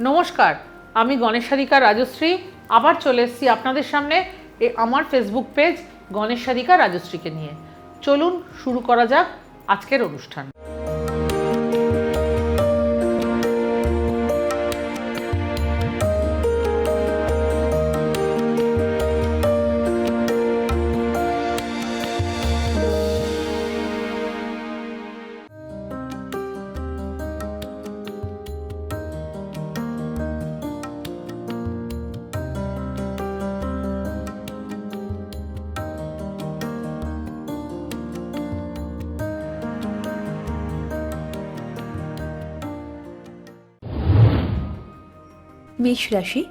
নমস্কার, আমি গণেশারিকা রাজশ্রী, আবার চলে এসেছি আপনাদের সামনে এ আমার ফেসবুক পেজ গণেশারিকা রাজশ্রীকে নিয়ে। চলুন শুরু করা যাক আজকের অনুষ্ঠান। মেষ রাশি।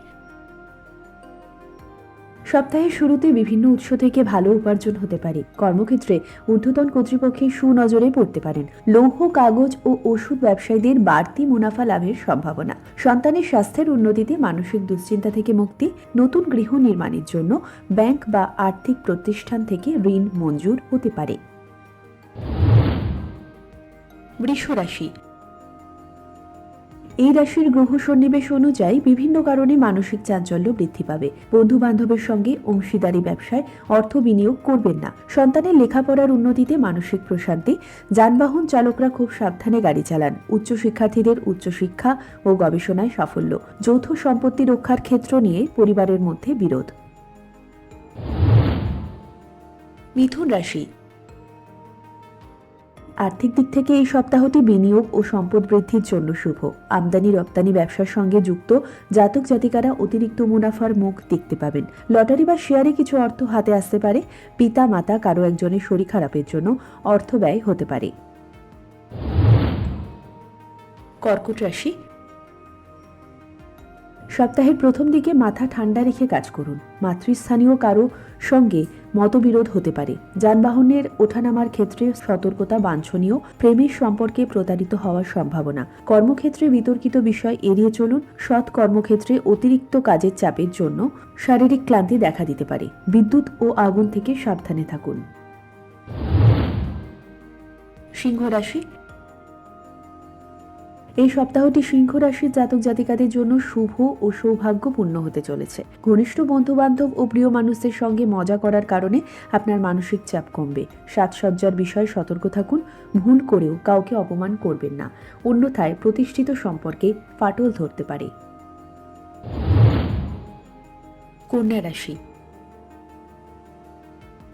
সপ্তাহের শুরুতে বিভিন্ন উৎস থেকে ভালো উপার্জন হতে পারে। কর্মক্ষেত্রে ঊর্ধ্বতন কর্তৃপক্ষের সুনজরে পড়তে পারেন। লৌহ, কাগজ ও ওষুধ ব্যবসায়ীদের বাড়তি মুনাফা লাভের সম্ভাবনা। সন্তানের স্বাস্থ্যের উন্নতিতে মানসিক দুশ্চিন্তা থেকে মুক্তি। নতুন গৃহ নির্মাণের জন্য ব্যাংক বা আর্থিক প্রতিষ্ঠান থেকে ঋণ মঞ্জুর হতে পারে। এই রাশির গ্রহ সন্নিবেশ অনুযায়ী বিভিন্ন কারণে মানসিক চাঞ্চল্য বৃদ্ধি পাবে। বন্ধু বান্ধবের সঙ্গে অংশীদারি ব্যবসায় অর্থ বিনিয়োগ করবেন না। সন্তানের লেখাপড়ার উন্নতিতে মানসিক প্রশান্তি, যানবাহন চালকরা খুব সাবধানে গাড়ি চালান। উচ্চশিক্ষার্থীদের উচ্চশিক্ষা ও গবেষণায় সাফল্য। যৌথ সম্পত্তি রক্ষার ক্ষেত্র নিয়ে পরিবারের মধ্যে বিরোধ। মিথুন রাশি আর্থিক দিক থেকে এই সপ্তাহটি বিনিয়োগ ও সম্পদ বৃদ্ধির জন্য শুভ। আমদানি রপ্তানি ব্যবসার সঙ্গে যুক্ত জাতক জাতিকারা অতিরিক্ত মুনাফার মুখ দেখতে পাবেন। লটারি বা শেয়ারে কিছু অর্থ হাতে আসতে পারে। পিতা, মাতা কারও একজনের শরীর খারাপের জন্য অর্থ ব্যয় হতে পারে। কর্কট রাশি। সপ্তাহের প্রথম দিকে মাথা ঠান্ডা রেখে কাজ করুন। মাতৃস্থানীয় কারও সঙ্গে মতবিরোধ হতে পারে। যানবাহনের ওঠানামার ক্ষেত্রে সতর্কতা বাঞ্ছনীয়, প্রেমের সম্পর্কে প্রতারিত হওয়ার সম্ভাবনা। কর্মক্ষেত্রে বিতর্কিত বিষয় এড়িয়ে চলুন, সৎ কর্মক্ষেত্রে অতিরিক্ত কাজের চাপের জন্য শারীরিক ক্লান্তি দেখা দিতে পারে। বিদ্যুৎ ও আগুন থেকে সাবধানে থাকুন। সিংহ রাশি এই সপ্তাহটি সিংহ রাশির জাতক জাতিকাদের জন্য শুভ ও সৌভাগ্যপূর্ণ হতে চলেছে। ঘনিষ্ঠ বন্ধু বান্ধব ও প্রিয় মানুষদের সঙ্গে মজা করার কারণে আপনার মানসিক চাপ কমবে। সাজসজ্জার বিষয়ে সতর্ক থাকুন, ভুল করেও কাউকে অপমান করবেন না। অন্যথায় প্রতিষ্ঠিত সম্পর্কে ফাটল ধরতে পারে। কন্যা রাশি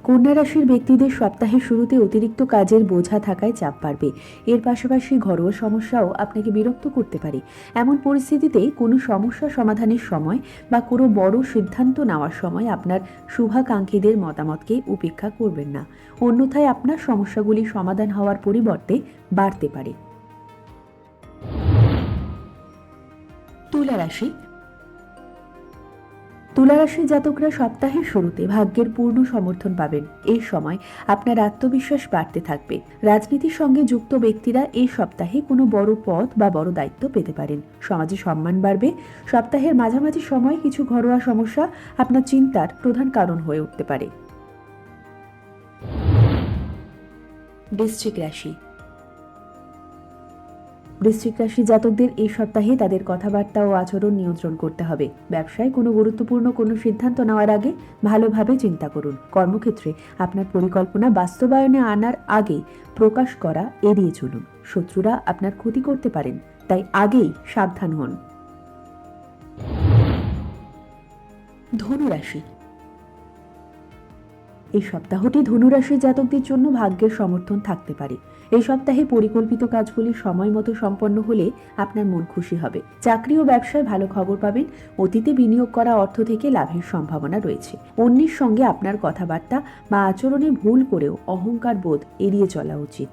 কন্যা রাশির ব্যক্তিদের সপ্তাহের শুরুতে অতিরিক্ত কাজের বোঝা থাকায় চাপ বাড়বে। এর পাশাপাশি ঘরোয়া সমস্যাও আপনাকে বিরক্ত করতে পারে। এমন পরিস্থিতিতে কোনো সমস্যা সমাধানের সময় বা কোনো বড় সিদ্ধান্ত নেওয়ার সময় আপনার শুভাকাঙ্ক্ষীদের মতামতকে উপেক্ষা করবেন না। অন্যথায় আপনার সমস্যাগুলি সমাধান হওয়ার পরিবর্তে বাড়তে পারে। তুলা রাশি তুলারাশির জাতকরা সপ্তাহের শুরুতে ভাগ্যের পূর্ণ সমর্থন পাবেন। এই সময় আপনার আত্মবিশ্বাস বাড়তে থাকবে। রাজনীতির সঙ্গে যুক্ত ব্যক্তিরা এই সপ্তাহে কোনো বড় পদ বা বড় দায়িত্ব পেতে পারেন। সমাজে সম্মান বাড়বে। সপ্তাহের মাঝামাঝি সময় কিছু ঘরোয়া সমস্যা আপনার চিন্তার প্রধান কারণ হয়ে উঠতে পারে। বৃশ্চিক রাশি বৃশ্চিক রাশি জাতকদের এই সপ্তাহে তাদের কথাবার্তা ও আচরণ নিয়ন্ত্রণ করতে হবে। ব্যবসায় কোনো গুরুত্বপূর্ণ কোনো সিদ্ধান্ত নেওয়ার আগে ভালোভাবে চিন্তা করুন। কর্মক্ষেত্রে আপনার পরিকল্পনা বাস্তবায়নে আনার আগে প্রকাশ করা এড়িয়ে চলুন। শত্রুরা আপনার ক্ষতি করতে পারেন, তাই আগেই সাবধান হন। ধনুরাশি এই সপ্তাহটি ধনুরাশির জাতকদের জন্য ভাগ্যের সমর্থন থাকতে পারে। এই সপ্তাহে পরিকল্পিত কাজগুলি সময় মতো সম্পন্ন হলে আপনার মন খুশি হবে। চাকরি ও ব্যবসায় ভালো খবর পাবেন। অতীতে বিনিয়োগ করা অর্থ থেকে লাভের সম্ভাবনা রয়েছে। অন্যের সঙ্গে আপনার কথাবার্তা বা আচরণে ভুল করেও অহংকার বোধ এড়িয়ে চলা উচিত।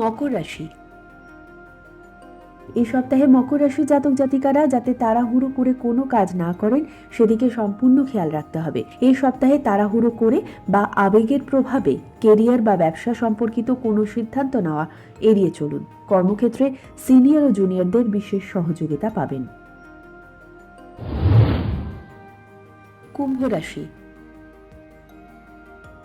মকর রাশি এই সপ্তাহে মকর রাশির জাতক জাতিকারা যাতে তাড়াহুড়ো করে কোনো কাজ না করেন, সেদিকে সম্পূর্ণ খেয়াল রাখতে হবে। এই সপ্তাহে তাড়াহুড়ো করে বা আবেগের প্রভাবে কেরিয়ার বা ব্যবসা সম্পর্কিত কোনো সিদ্ধান্ত নেওয়া এড়িয়ে চলুন। কর্মক্ষেত্রে সিনিয়র ও জুনিয়রদের বিশেষ সহযোগিতা পাবেন। কুম্ভ রাশি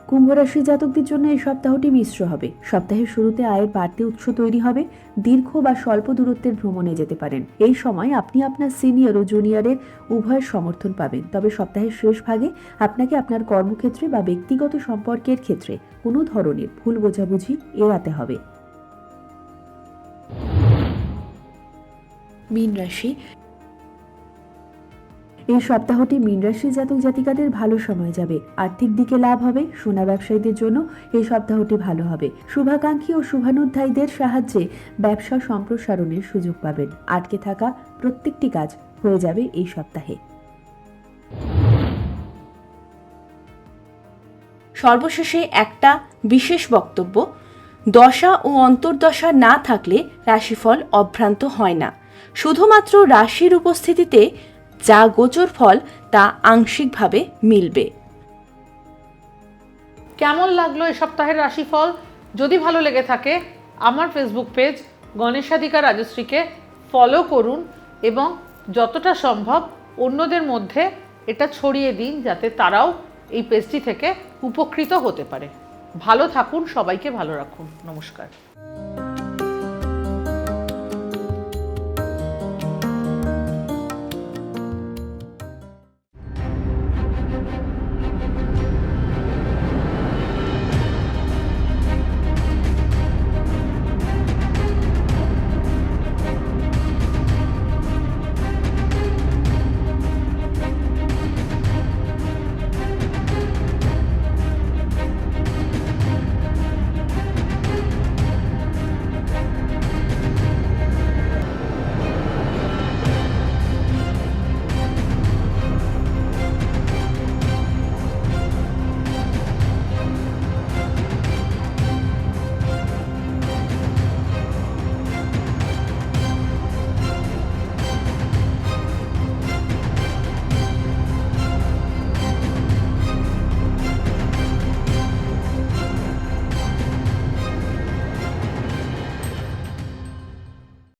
কুম্ভ রাশি জাতকদের জন্য এই সপ্তাহটি মিশ্র হবে। সপ্তাহের শুরুতে আয়ের বাড়তি উৎস তৈরি হবে, দীর্ঘ বা স্বল্প দূরত্বের ভ্রমণে যেতে পারেন। এই সময় আপনি আপনার সিনিয়র ও জুনিয়রের উভয়ের সমর্থন পাবেন। তবে সপ্তাহের শেষ ভাগে আপনাকে আপনার কর্মক্ষেত্রে বা ব্যক্তিগত সম্পর্কের ক্ষেত্রে কোনো ধরনের ভুল বোঝাবুঝি এড়াতে হবে। মীন রাশি এই সপ্তাহটি মীন রাশি জাতক জাতিকাদের ভালো সময় যাবে। আর্থিক দিকে লাভ হবে, সোনা ব্যবসায়ীদের জন্য এই সপ্তাহটি ভালো হবে। শুভাকাঙ্ক্ষী ও শুভানুধ্যায়ীদের সাহায্যে ব্যবসা সম্প্রসারণের সুযোগ পাবেন। আটকে থাকা প্রত্যেকটি কাজ হয়ে যাবে এই সপ্তাহে। সর্বশেষে একটা বিশেষ বক্তব্য, দশা ও অন্তর্দশা না থাকলে রাশিফল অভ্রান্ত হয় না। শুধুমাত্র রাশির উপস্থিতিতে যা গোচর ফল তা আংশিকভাবে মিলবে। কেমন লাগল এ সপ্তাহের রাশিফল? যদি ভালো লেগে থাকে, আমার ফেসবুক পেজ গণেশাধিকা রাজশ্রীকে ফলো করুন এবং যতটা সম্ভব অন্যদের মধ্যে এটা ছড়িয়ে দিন যাতে তারাও এই পেজটি থেকে উপকৃত হতে পারে। ভালো থাকুন, সবাইকে ভালো রাখুন। নমস্কার।